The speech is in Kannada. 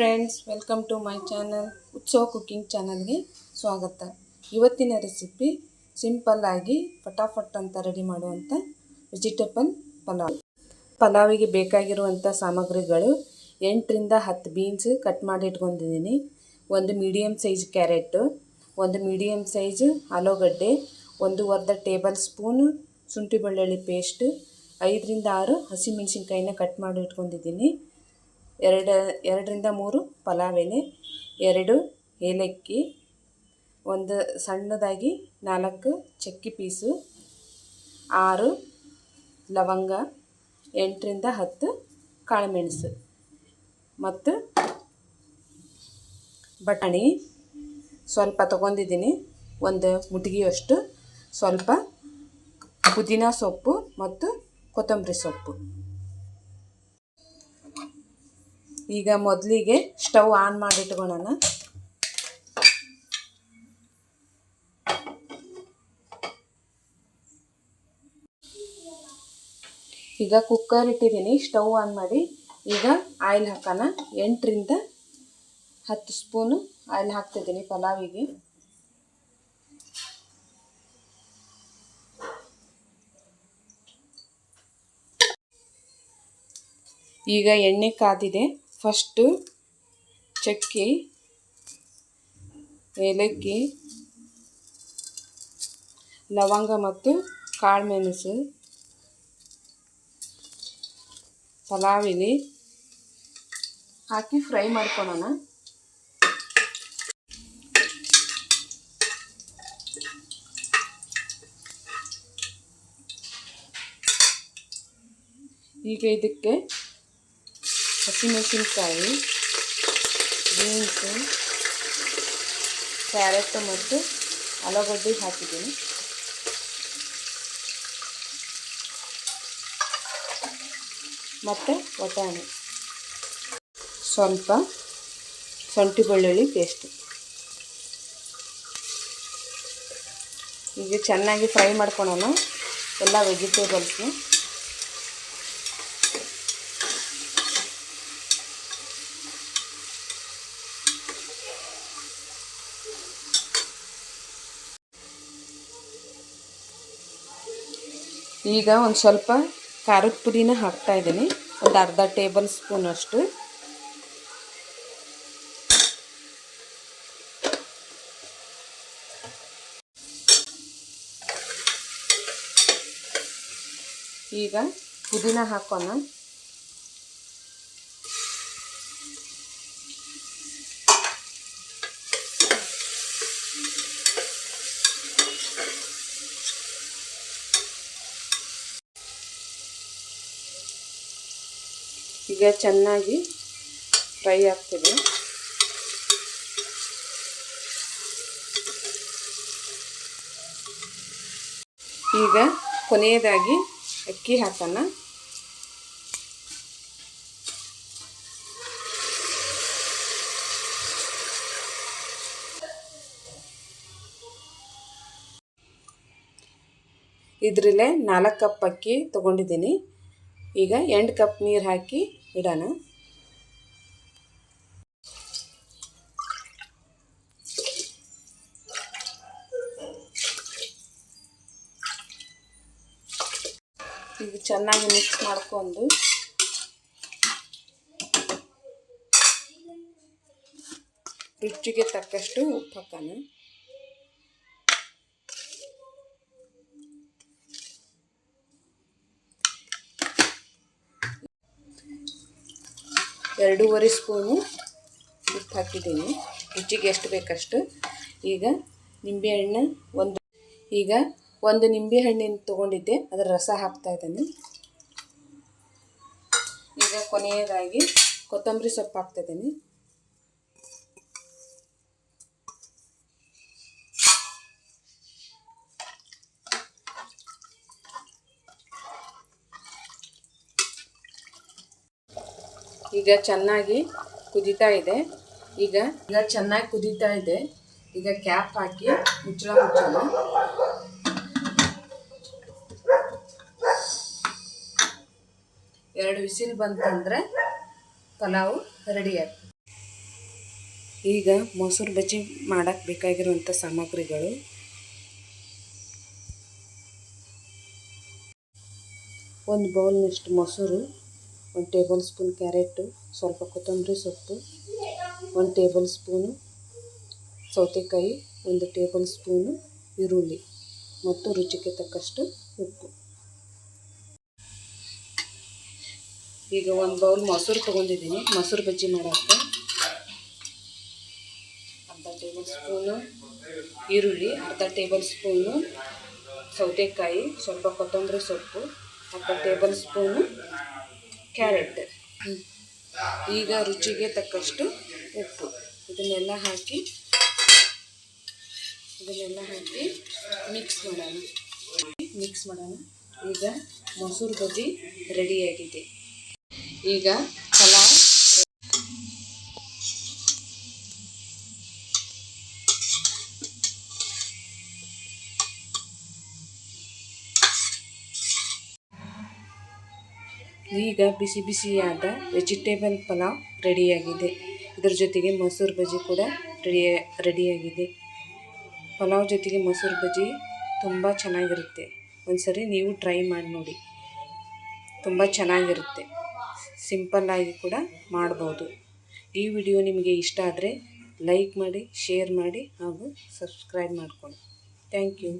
Friends welcome to my channel Utsav cooking ಚಾನಲ್ಗೆ ಸ್ವಾಗತ. ಇವತ್ತಿನ ರೆಸಿಪಿ ಸಿಂಪಲ್ ಆಗಿ ಫಟಾಫಟ್ ಅಂತ ರೆಡಿ ಮಾಡುವಂಥ ವೆಜಿಟೇಬಲ್ ಪಲಾವ್. ಪಲಾವಿಗೆ ಬೇಕಾಗಿರುವಂಥ ಸಾಮಗ್ರಿಗಳು ಎಂಟರಿಂದ ಹತ್ತು ಬೀನ್ಸ್ ಕಟ್ ಮಾಡಿ ಇಟ್ಕೊಂಡಿದ್ದೀನಿ. ಒಂದು ಮೀಡಿಯಮ್ ಸೈಜ್ ಕ್ಯಾರೆಟು ಒಂದು ಮೀಡಿಯಮ್ ಸೈಜ್ ಆಲೂಗಡ್ಡೆ, ಒಂದು ಅರ್ಧ ಟೇಬಲ್ ಸ್ಪೂನು ಶುಂಠಿ ಬೆಳ್ಳುಳ್ಳಿ ಪೇಸ್ಟ್ ಐದರಿಂದ ಆರು ಹಸಿಮೆಣ್ಸಿನ್ಕಾಯಿನ ಕಟ್ ಮಾಡಿ ಇಟ್ಕೊಂಡಿದ್ದೀನಿ. ಎರಡು, ಎರಡರಿಂದ ಮೂರು ಪಲಾವ್ ಎಲೆ ಎರಡು ಏಲಕ್ಕಿ, ಒಂದು ಸಣ್ಣದಾಗಿ ನಾಲ್ಕು ಚಕ್ಕಿ ಪೀಸು, ಆರು ಲವಂಗ, ಎಂಟರಿಂದ ಹತ್ತು ಕಾಳುಮೆಣಸು ಮತ್ತು ಬಟಾಣಿ. ಸ್ವಲ್ಪ ತಗೊಂಡಿದ್ದೀನಿ, ಒಂದು ಮುಟಗಿಯಷ್ಟು ಸ್ವಲ್ಪ ಪುದೀನ ಸೊಪ್ಪು ಮತ್ತು ಕೊತ್ತಂಬರಿ ಸೊಪ್ಪು. ಈಗ ಮೊದಲಿಗೆ ಸ್ಟವ್ ಆನ್ ಮಾಡಿಟ್ಕೊಳ್ಳೋಣ. ಈಗ ಕುಕ್ಕರ್ ಇಟ್ಟಿದ್ದೀನಿ, ಸ್ಟವ್ ಆನ್ ಮಾಡಿ. ಈಗ ಆಯಿಲ್ ಹಾಕೋಣ. ಎಂಟರಿಂದ ಹತ್ತು ಸ್ಪೂನು ಆಯಿಲ್ ಹಾಕ್ತಿದ್ದೀನಿ ಪಲಾವಿಗೆ. ಈಗ ಎಣ್ಣೆ ಕಾದಿದೆ. ಫಸ್ಟು ಚಕ್ಕೆ ಏಲಕ್ಕಿ ಲವಂಗ ಮತ್ತು ಕಾಳುಮೆಣಸು ಪಲಾವಿಲಿ ಹಾಕಿ ಫ್ರೈ ಮಾಡ್ಕೊಳ್ಳೋಣ ಈಗ ಇದಕ್ಕೆ ಹಸಿಮೆಣಸಿನ್ಕಾಯಿ ಬೀನ್ಸು ಕ್ಯಾರೆಟ್ ಮತ್ತು ಆಲೂಗಡ್ಡೆ ಹಾಕಿದ್ದೀನಿ ಮತ್ತು ಬಟಾಣಿ ಸ್ವಲ್ಪ ಶುಂಠಿ ಬೆಳ್ಳುಳ್ಳಿ ಪೇಸ್ಟ್ ಈಗ ಚೆನ್ನಾಗಿ ಫ್ರೈ ಮಾಡ್ಕೊಳೋಣ ಎಲ್ಲ ವೆಜಿಟೇಬಲ್ಸ್ನ ಈಗ ಒಂದು ಸ್ವಲ್ಪ ಖಾರದ ಪುಡಿನ ಹಾಕ್ತಾ ಇದ್ದೀನಿ. ಒಂದು ಅರ್ಧ ಟೇಬಲ್ ಸ್ಪೂನ್ ಅಷ್ಟು. ಈಗ ಪುದೀನ ಹಾಕೋಣ. ಈಗ ಚೆನ್ನಾಗಿ ಫ್ರೈ ಆಗ್ತಿದೆ. ಈಗ ಕೊನೆಯದಾಗಿ ಅಕ್ಕಿ ಹಾಕೋಣ. ಇದರಲ್ಲೇ ನಾಲ್ಕು ಕಪ್ ಅಕ್ಕಿ ತೊಗೊಂಡಿದ್ದೀನಿ. ಈಗ ಎಂಟು ಕಪ್ ನೀರು ಹಾಕಿ ಇಡೋಣ. ಇದು ಚೆನ್ನಾಗಿ ಮಿಕ್ಸ್ ಮಾಡ್ಕೊಂಡು. ರುಚಿಗೆ ತಕ್ಕಷ್ಟು ಉಪ್ಪು ಹಾಕೋಣ ಎರಡೂವರೆ ಸ್ಪೂನು ಉಪ್ಪು ಹಾಕಿದ್ದೀನಿ. ರುಚಿಗೆ ಎಷ್ಟು ಬೇಕಷ್ಟು. ಈಗ ನಿಂಬೆಹಣ್ಣು ಒಂದು ಈಗ ಒಂದು ನಿಂಬೆಹಣ್ಣಿನ ತೊಗೊಂಡಿದ್ದೆ. ಅದರ ರಸ ಹಾಕ್ತಾ ಇದ್ದೀನಿ. ಈಗ ಕೊನೆಯದಾಗಿ ಕೊತ್ತಂಬರಿ ಸೊಪ್ಪು ಹಾಕ್ತಾಯಿದ್ದೀನಿ ಈಗ ಚೆನ್ನಾಗಿ ಕುದೀತಾ ಇದೆ. ಈಗ ಈಗ ಚೆನ್ನಾಗಿ ಕುದೀತಾ ಇದೆ. ಈಗ ಕ್ಯಾಪ್ ಹಾಕಿ ಮುಚ್ಚಳ ಮುಚ್ಚೋಣ ಎರಡು ವಿಸಿಲ್ ಬಂತಂದರೆ ಪಲಾವು ರೆಡಿ ಆಗ್ತದೆ ಈಗ ಮೊಸರು ಬಜ್ಜಿ ಮಾಡಕ್ಕೆ ಬೇಕಾಗಿರುವಂಥ ಸಾಮಗ್ರಿಗಳು. ಒಂದು ಬೌಲ್ನಷ್ಟು ಮೊಸರು. ಒಂದು ಟೇಬಲ್ ಸ್ಪೂನ್ ಕ್ಯಾರೆಟು, ಸ್ವಲ್ಪ ಕೊತ್ತಂಬರಿ ಸೊಪ್ಪು, ಒಂದು ಟೇಬಲ್ ಸ್ಪೂನು ಸೌತೆಕಾಯಿ, ಒಂದು ಟೇಬಲ್ ಸ್ಪೂನು ಈರುಳ್ಳಿ ಮತ್ತು ರುಚಿಗೆ ತಕ್ಕಷ್ಟು ಉಪ್ಪು. ಈಗ ಒಂದು ಬೌಲ್ ಮೊಸರು ತೊಗೊಂಡಿದ್ದೀನಿ. ಮೊಸರು ಬಜ್ಜಿ ಮಾಡೋಕ್ಕೆ ಅರ್ಧ ಟೇಬಲ್ ಸ್ಪೂನು ಈರುಳ್ಳಿ, ಅರ್ಧ ಟೇಬಲ್ ಸ್ಪೂನು ಸೌತೆಕಾಯಿ, ಸ್ವಲ್ಪ ಕೊತ್ತಂಬರಿ ಸೊಪ್ಪು, ಅರ್ಧ ಟೇಬಲ್ ಸ್ಪೂನು ಕ್ಯಾರೆಟ್. ಈಗ ರುಚಿಗೆ ತಕ್ಕಷ್ಟು ಉಪ್ಪು. ಇದನ್ನೆಲ್ಲ ಹಾಕಿ ಇದನ್ನೆಲ್ಲ ಹಾಕಿ ಮಿಕ್ಸ್ ಮಾಡೋಣ. ಮಿಕ್ಸ್ ಮಾಡೋಣ. ಈಗ ಮೊಸರು ಬಜ್ಜಿ ರೆಡಿಯಾಗಿದೆ ಈಗ ಪಲಾವ್ ಈಗ ಬಿಸಿ ಬಿಸಿಯಾದ ವೆಜಿಟೇಬಲ್ ಪಲಾವ್ ರೆಡಿಯಾಗಿದೆ ಇದರ ಜೊತೆಗೆ ಮೊಸರು ಬಜ್ಜಿ ಕೂಡ ರೆಡಿ ರೆಡಿಯಾಗಿದೆ ಪಲಾವ್ ಜೊತೆಗೆ ಮೊಸರು ಬಜ್ಜಿ ತುಂಬ ಚೆನ್ನಾಗಿರುತ್ತೆ. ಒಂದ್ಸರಿ ನೀವು ಟ್ರೈ ಮಾಡಿ ನೋಡಿ. ತುಂಬ ಚೆನ್ನಾಗಿರುತ್ತೆ. ಸಿಂಪಲ್ಲಾಗಿ ಕೂಡ ಮಾಡ್ಬೋದು. ಈ ವಿಡಿಯೋ ನಿಮಗೆ ಇಷ್ಟ ಆದರೆ ಲೈಕ್ ಮಾಡಿ ಶೇರ್ ಮಾಡಿ ಹಾಗೂ ಸಬ್ಸ್ಕ್ರೈಬ್ ಮಾಡ್ಕೊಳ್ಳಿ. Thank you